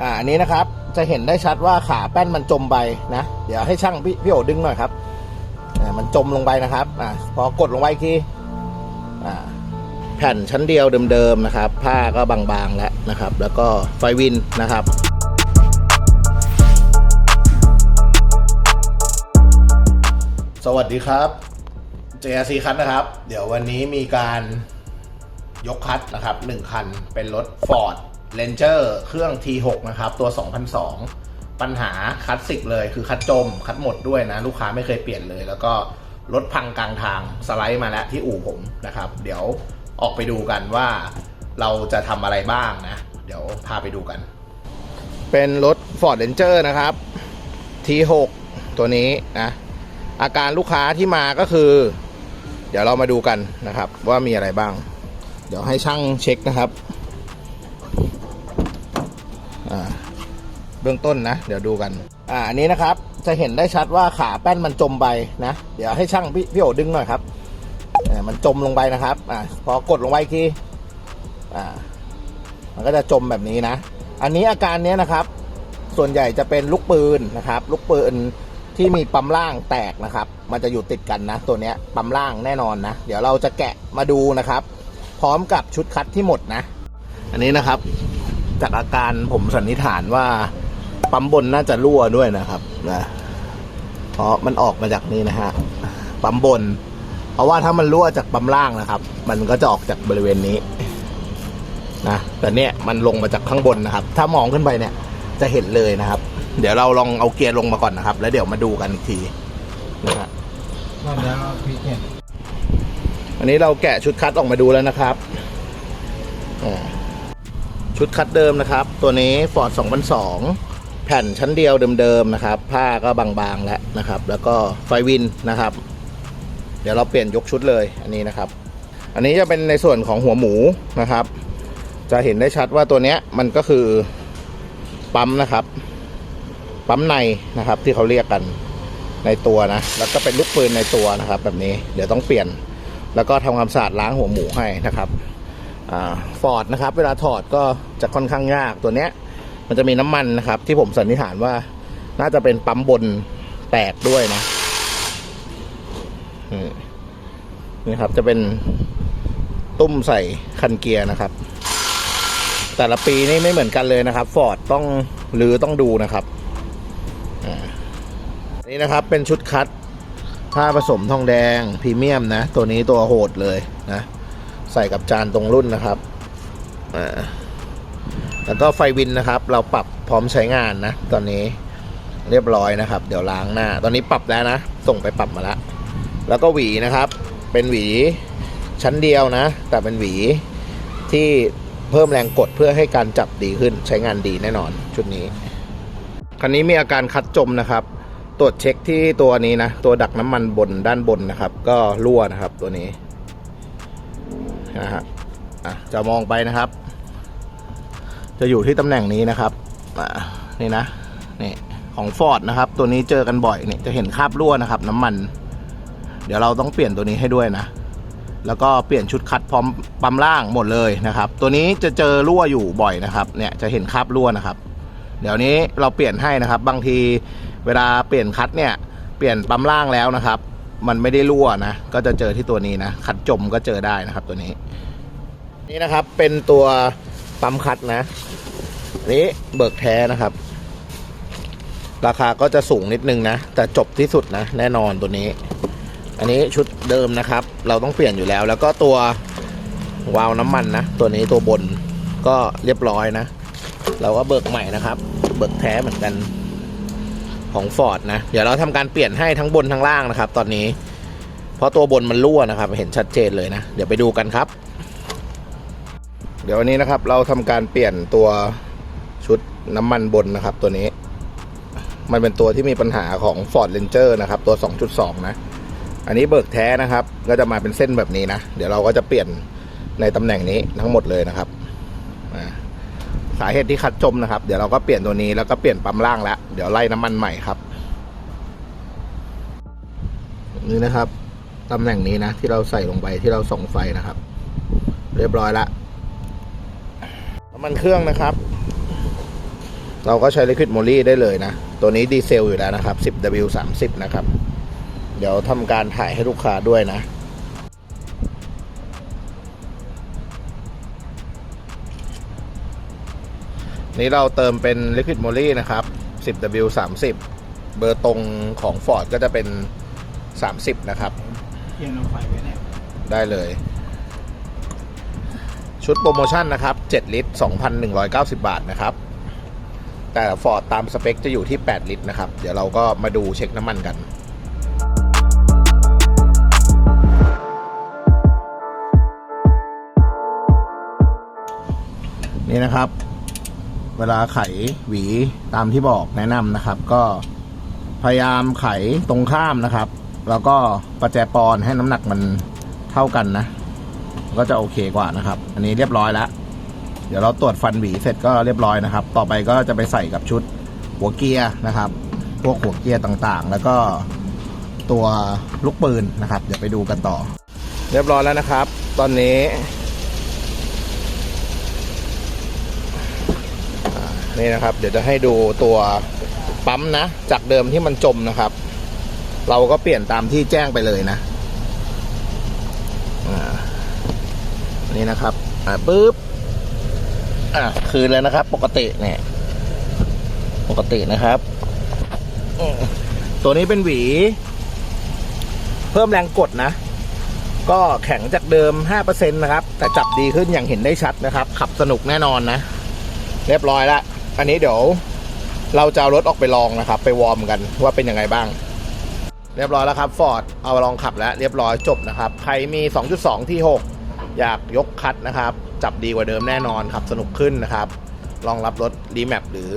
อ่าอันนี้นะครับจะเห็นได้ชัดว่าขาแป้นมันจมไปนะ เดี๋ยวให้ช่างพี่พี่โอดึงหน่อยครับอ่ามันจมลงไปนะครับอ่าพอกดลงไปทีอ่าแผ่นชั้นเดียวเดิมๆนะครับ ผ้าก็บางๆแล้วนะครับ แล้วก็ไฟวินนะครับสวัสดีครับ JRC คัทนะครับ เดี๋ยววันนี้มีการยกคัทนะครับ1คันเป็นรถ Ford Ranger เครื่อง T6 นะครับ ตัว 2002 ปัญหาคลาสสิกเลยคือคัดจม คัดหมดด้วยนะ ลูกค้าไม่เคยเปลี่ยนเลย แล้วก็รถพังกลางทางสไลด์มาแล้วที่อู่ผมนะครับ เดี๋ยวออกไปดูกันว่าเราจะทำอะไรบ้างนะ เดี๋ยวพาไปดูกัน เป็นรถ Ford Ranger นะครับ T6 ตัวนี้นะ อาการลูกค้าที่มาก็คือ เดี๋ยวเรามาดูกันนะครับ ว่ามีอะไรบ้าง เดี๋ยวให้ช่างเช็คนะครับ เบื้องต้นนะ เดี๋ยวดูกัน อ่าอันนี้นะครับ จะเห็นได้ชัดว่าขาแป้นมันจมไปนะ เดี๋ยวให้ช่างพี่พี่โอดึงหน่อยครับมันจมลงไปนะครับอ่าพอกดลงไปอีกทีอ่า มันก็จะจมแบบนี้นะ อันนี้อาการเนี้ยนะครับ ส่วนใหญ่จะเป็นลูกปืนนะครับ ลูกปืนที่มีปั๊มล่างแตกนะครับ มันจะอยู่ติดกันนะ ตัวเนี้ยปั๊มล่างแน่นอนนะ เดี๋ยวเราจะแกะมาดูนะครับ พร้อมกับชุดคัดที่หมดนะ อันนี้นะครับ จากอาการผมสันนิษฐานว่าปั๊มบนน่าจะรั่วด้วยนะครับนะเพราะมันออกมาจากนี้นะฮะปั๊มบน เพราะว่าถ้ามันรั่วจากปั๊มล่างนะครับ มันก็จะออกจากบริเวณนี้นะแต่เนี่ยมันลงมาจากข้างบนนะครับ ถ้ามองขึ้นไปเนี่ยจะเห็นเลยนะครับ เดี๋ยวเราลองเอาเกียร์ลงมาก่อนนะครับ แล้วเดี๋ยวมาดูกันอีกทีนะฮะแล้วพี่เห็นอันนี้เราแกะชุดคัดออกมาดูแล้วนะครับอ่า ชุดคัดเดิมนะครับ ตัวนี้ Ford 2002 แผ่นชั้นเดียวเดิมๆนะครับ ผ้าก็บางๆแล้วนะครับ แล้วก็ไฟวินนะครับ เดี๋ยวเราเปลี่ยนยกชุดเลยอันนี้นะครับ อันนี้จะเป็นในส่วนของหัวหมูนะครับ จะเห็นได้ชัดว่าตัวเนี้ยมันก็คือปั๊มนะครับ ปั๊มในนะครับที่เขาเรียกกันในตัวนะ แล้วก็เป็นลูกปืนในตัวนะครับ แบบนี้เดี๋ยวต้องเปลี่ยน แล้วก็ทำความสะอาดล้างหัวหมูให้นะครับ ฟอร์ดนะครับ เวลาถอดก็จะค่อนข้างยากตัวเนี้ย มันจะมีน้ำมันนะครับ ที่ผมสันนิษฐานว่าน่าจะเป็นปั๊มบนแตกด้วยนะนี่ครับจะเป็นตุ้มใส่คันเกียร์นะครับ แต่ละปีนี่ไม่เหมือนกันเลยนะครับฟอร์ดต้องหรือต้องดูนะครับนี่นะครับเป็นชุดคัดผ้าผสมทองแดงพรีเมียมนะ ตัวนี้ตัวโหดเลยนะ ใส่กับจานตรงรุ่นนะครับอ่าแล้วก็ไฟวินนะครับ เราปรับพร้อมใช้งานนะ ตอนนี้เรียบร้อยนะครับ เดี๋ยวล้างหน้า ตอนนี้ปรับแล้วนะ ส่งไปปรับมาแล้ว แล้วก็หวีนะครับ เป็นหวีชั้นเดียวนะ แต่เป็นหวีที่เพิ่มแรงกดเพื่อให้การจับดีขึ้นใช้งานดีแน่นอนชุดนี้คันนี้มีอาการคัดจมนะครับ ตรวจเช็คที่ตัวนี้นะ ตัวดักน้ำมันบนด้านบนนะครับ ก็รั่วนะครับตัวนี้ นะฮะจะมองไปนะครับ จะอยู่ที่ตำแหน่งนี้นะครับนี่นะนี่ของฟอร์ดนะครับ ตัวนี้เจอกันบ่อยเนี่ยจะเห็นคราบรั่วนะครับ น้ำมัน เดี๋ยวเราต้องเปลี่ยนตัวนี้ให้ด้วยนะ แล้วก็เปลี่ยนชุดคัดพร้อมปั๊มล่างหมดเลยนะครับ ตัวนี้จะเจอรั่วอยู่บ่อยนะครับ เนี่ยจะเห็นคราบรั่วนะครับ เดี๋ยวนี้เราเปลี่ยนให้นะครับ บางทีเวลาเปลี่ยนคัดเนี่ยเปลี่ยนปั๊มล่างแล้วนะครับ มันไม่ได้รั่วนะ ก็จะเจอที่ตัวนี้นะ คัดจมก็เจอได้นะครับตัวนี้ นี่นะครับเป็นตัวปั๊มคัดนะนนี้เบิกแท้นะครับ ราคาก็จะสูงนิดนึงนะ แต่จบที่สุดนะ แน่นอนตัวนี้ อันนี้ชุดเดิมนะครับ เราต้องเปลี่ยนอยู่แล้ว แล้วก็ตัววาล์วน้ำมันนะ ตัวนี้ตัวบนก็เรียบร้อยนะ เราก็เบิกใหม่นะครับ เบิกแท้เหมือนกัน ของฟอร์ดนะ เดี๋ยวเราทำการเปลี่ยนให้ทั้งบนทั้งล่างนะครับ ตอนนี้ เพราะตัวบนมันรั่วนะครับ เห็นชัดเจนเลยนะ เดี๋ยวไปดูกันครับ เดี๋ยววันนี้นะครับเราทำการเปลี่ยนตัวชุดน้ำมันบนนะครับ ตัวนี้ มันเป็นตัวที่มีปัญหาของ Ford Ranger นะครับ ตัว 2.2 นะ อันนี้เบิกแท้นะครับ ก็จะมาเป็นเส้นแบบนี้นะ เดี๋ยวเราก็จะเปลี่ยนในตำแหน่งนี้ทั้งหมดเลยนะครับอ่า สาเหตุที่คัดจมนะครับ เดี๋ยวเราก็เปลี่ยนตัวนี้แล้วก็เปลี่ยนปั๊มล่างแล้ว เดี๋ยวไล่น้ำมันใหม่ครับ นี่นะครับตำแหน่งนี้นะ ที่เราใส่ลงไปที่เราส่องไฟนะครับ เรียบร้อยละน้ำมันเครื่องนะครับ เราก็ใช้ Liquid Moly ได้เลยนะ ตัวนี้ดีเซลอยู่แล้วนะครับ 10W30 นะครับ เดี๋ยวทำการถ่ายให้ลูกค้าด้วยนะ นี้เราเติมเป็น Liquid Moly นะครับ 10W30 เบอร์ตรงของ Ford ก็จะเป็น 30 นะครับเทียนเอาไฟไว้เนี่ยได้เลย ชุดโปรโมชั่นนะครับ 7 ลิตร 2,190 บาทนะครับ แต่ Ford ตามสเปคจะอยู่ที่ 8 ลิตรนะครับ เดี๋ยวเราก็มาดูเช็คน้ำมันกันนี่นะครับ เวลาไขหวีตามที่บอกแนะนำนะครับ ก็พยายามไขตรงข้ามนะครับ แล้วก็ประแจปอนให้น้ำหนักมันเท่ากันนะ ก็จะโอเคกว่านะครับ อันนี้เรียบร้อยแล้ว เดี๋ยวเราตรวจฟันหวีเสร็จก็เรียบร้อยนะครับ ต่อไปก็จะไปใส่กับชุดหัวเกียร์นะครับ พวกหัวเกียร์ต่างๆ แล้วก็ตัวลูกปืนนะครับ เดี๋ยวไปดูกันต่อ เรียบร้อยแล้วนะครับ ตอนนี้อ่า นี่นะครับ เดี๋ยวจะให้ดูตัวปั๊มนะ จากเดิมที่มันจมนะครับ เราก็เปลี่ยนตามที่แจ้งไปเลยนะนี่นะครับ อ่าปึ๊บ อะคืนเลยนะครับ ปกติเนี่ย ปกตินะครับ ตัวนี้เป็นหวี เพิ่มแรงกดนะ ก็แข็งจากเดิม 5%นะครับ แต่จับดีขึ้นอย่างเห็นได้ชัดนะครับ ขับสนุกแน่นอนนะ เรียบร้อยแล้ว อันนี้เดี๋ยวเราจะเอารถออกไปลองนะครับ ไปวอร์มกันว่าเป็นยังไงบ้าง เรียบร้อยแล้วครับฟอร์ดเอาลองขับแล้วเรียบร้อยจบนะครับ ใครมี 2.2 ที่ 6 อยากยกคัดนะครับ จับดีกว่าเดิมแน่นอนขับ สนุกขึ้นนะครับ ลองรับรถรีแมปหรือ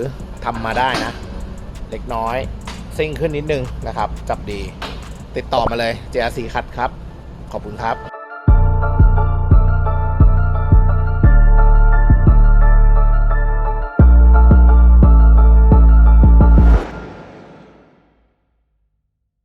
ทำมาได้นะ เล็กน้อยซิ่งขึ้นนิดนึงนะครับ จับดี ติดต่อมาเลย JRC คัดครับ ขอบคุณครับ